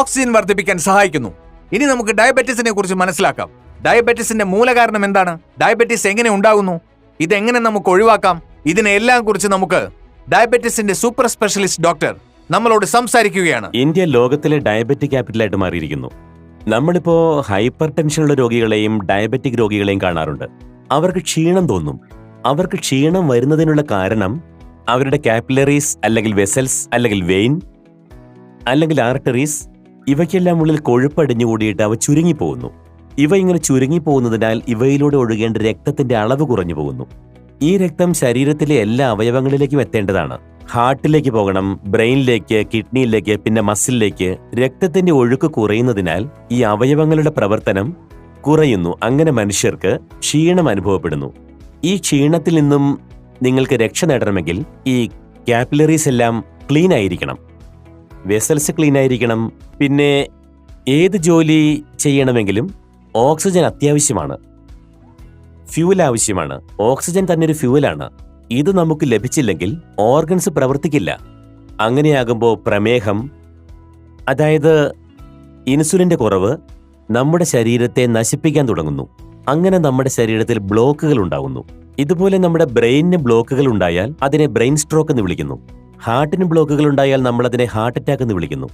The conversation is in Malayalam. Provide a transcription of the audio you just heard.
ഓക്സിജൻ വർദ്ധിപ്പിക്കാൻ സഹായിക്കുന്നു. ഇനി നമുക്ക് ഡയബറ്റീസിനെ കുറിച്ച് മനസ്സിലാക്കാം. ഡയബറ്റീസിന്റെ മൂലകാരണം എന്താണ്? ഡയബറ്റീസ് എങ്ങനെ ഉണ്ടാകുന്നു? ഇതെങ്ങനെ നമുക്ക് ഒഴിവാക്കാം? ഇതിനെല്ലാം കുറിച്ച് നമുക്ക് ഡയബറ്റീസിന്റെ സൂപ്പർ സ്പെഷ്യലിസ്റ്റ് ഡോക്ടർ നമ്മളോട് സംസാരിക്കുകയാണ്. ഇന്ത്യ ലോകത്തിലെ ഡയബറ്റിക് ക്യാപിറ്റലായിട്ട് മാറിയിരിക്കുന്നു. നമ്മളിപ്പോ ഹൈപ്പർ ടെൻഷനുള്ള രോഗികളെയും ഡയബറ്റിക് രോഗികളെയും കാണാറുണ്ട്. അവർക്ക് ക്ഷീണം തോന്നും. അവർക്ക് ക്ഷീണം വരുന്നതിനുള്ള കാരണം അവരുടെ കാപ്പിലറീസ് അല്ലെങ്കിൽ വെസൽസ് അല്ലെങ്കിൽ വെയിൻ അല്ലെങ്കിൽ ആർട്ടറീസ് ഇവയ്ക്കെല്ലാം ഉള്ളിൽ കൊഴുപ്പടിഞ്ഞുകൂടിയിട്ട് അവ ചുരുങ്ങിപ്പോകുന്നു. ഇവ ഇങ്ങനെ ചുരുങ്ങിപ്പോകുന്നതിനാൽ ഇവയിലൂടെ ഒഴുകേണ്ട രക്തത്തിന്റെ അളവ് കുറഞ്ഞു പോകുന്നു. ഈ രക്തം ശരീരത്തിലെ എല്ലാ അവയവങ്ങളിലേക്കും എത്തേണ്ടതാണ്. ഹാർട്ടിലേക്ക് പോകണം ബ്രെയിനിലേക്ക് കിഡ്നിയിലേക്ക് പിന്നെ മസിലിലേക്ക്. രക്തത്തിന്റെ ഒഴുക്ക് കുറയുന്നതിനാൽ ഈ അവയവങ്ങളുടെ പ്രവർത്തനം കുറയുന്നു. അങ്ങനെ മനുഷ്യർക്ക് ക്ഷീണം അനുഭവപ്പെടുന്നു. ഈ ക്ഷീണത്തിൽ നിന്നും നിങ്ങൾക്ക് രക്ഷ നേടണമെങ്കിൽ ഈ കാപ്പിലറീസ് എല്ലാം ക്ലീൻ ആയിരിക്കണം. വെസൽസ് ക്ലീൻ ആയിരിക്കണം പിന്നെ ഏത് ജോലി ചെയ്യണമെങ്കിലും ഓക്സിജൻ അത്യാവശ്യമാണ്. ഫ്യൂൽ ആവശ്യമാണ്. ഓക്സിജൻ തന്നെ ഒരു ഫ്യൂവലാണ്. ഇത് നമുക്ക് ലഭിച്ചില്ലെങ്കിൽ ഓർഗൻസ് പ്രവർത്തിക്കില്ല. അങ്ങനെയാകുമ്പോൾ പ്രമേഹം അതായത് ഇൻസുലിന്റെ കുറവ് നമ്മുടെ ശരീരത്തെ നശിപ്പിക്കാൻ തുടങ്ങുന്നു. അങ്ങനെ നമ്മുടെ ശരീരത്തിൽ ബ്ലോക്കുകൾ ഉണ്ടാകുന്നു. ഇതുപോലെ നമ്മുടെ ബ്രെയിനിന് ബ്ലോക്കുകൾ ഉണ്ടായാൽ അതിനെ ബ്രെയിൻ സ്ട്രോക്ക് എന്ന് വിളിക്കുന്നു. ഹാർട്ടിന് ബ്ലോക്കുകൾ ഉണ്ടായാൽ നമ്മൾ അതിനെ ഹാർട്ട് അറ്റാക്ക് എന്ന് വിളിക്കുന്നു.